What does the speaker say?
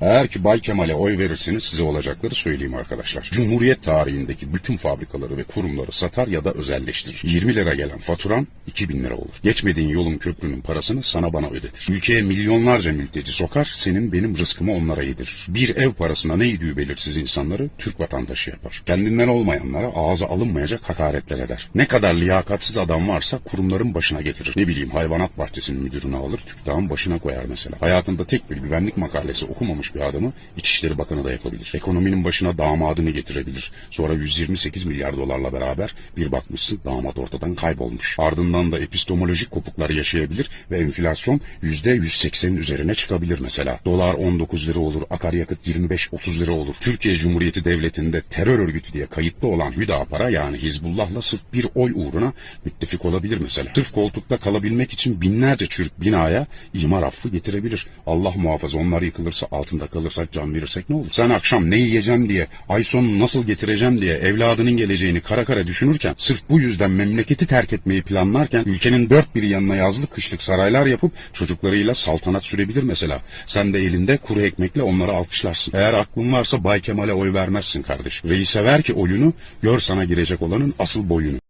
Eğer ki Bay Kemal'e oy verirseniz size olacakları söyleyeyim arkadaşlar. Cumhuriyet tarihindeki bütün fabrikaları ve kurumları satar ya da özelleştirir. 20 lira gelen faturan 2000 lira olur. Geçmediğin yolun köprünün parasını sana bana ödetir. Ülkeye milyonlarca mülteci sokar, senin benim rızkımı onlara yedirir. Bir ev parasına ne yediği belirsiz insanları Türk vatandaşı yapar. Kendinden olmayanlara ağza alınmayacak hakaretler eder. Ne kadar liyakatsiz adam varsa kurumların başına getirir. Ne bileyim hayvanat bahçesinin müdürünü alır, TÜKDA'nın başına koyar mesela. Hayatında tek bir güvenlik makalesi okumamış bir adamı İçişleri Bakanı da yapabilir. Ekonominin başına damadını getirebilir. Sonra 128 milyar dolarla beraber bir bakmışsın damat ortadan kaybolmuş. Ardından da epistemolojik kopuklar yaşayabilir ve enflasyon %180'in üzerine çıkabilir mesela. Dolar 19 lira olur, akaryakıt 25-30 lira olur. Türkiye Cumhuriyeti Devleti'nde terör örgütü diye kayıtlı olan Hüdapar'a yani Hizbullah'la sırf bir oy uğruna müttefik olabilir mesela. Sırf koltukta kalabilmek için binlerce çürük binaya imar affı getirebilir. Allah muhafaza onlar yıkılırsa altında kalırsak can verirsek ne olur? Sen akşam ne yiyeceğim diye, ay sonu nasıl getireceğim diye evladının geleceğini kara kara düşünürken sırf bu yüzden memleketi terk etmeyi planlarken ülkenin dört bir yanına yazlı kışlık saraylar yapıp çocuklarıyla saltanat sürebilir mesela. Sen de elinde kuru ekmekle onları alkışlarsın. Eğer aklın varsa Bay Kemal'e oy vermezsin kardeş. Reise ver ki oyunu, gör sana girecek olanın asıl boyunu.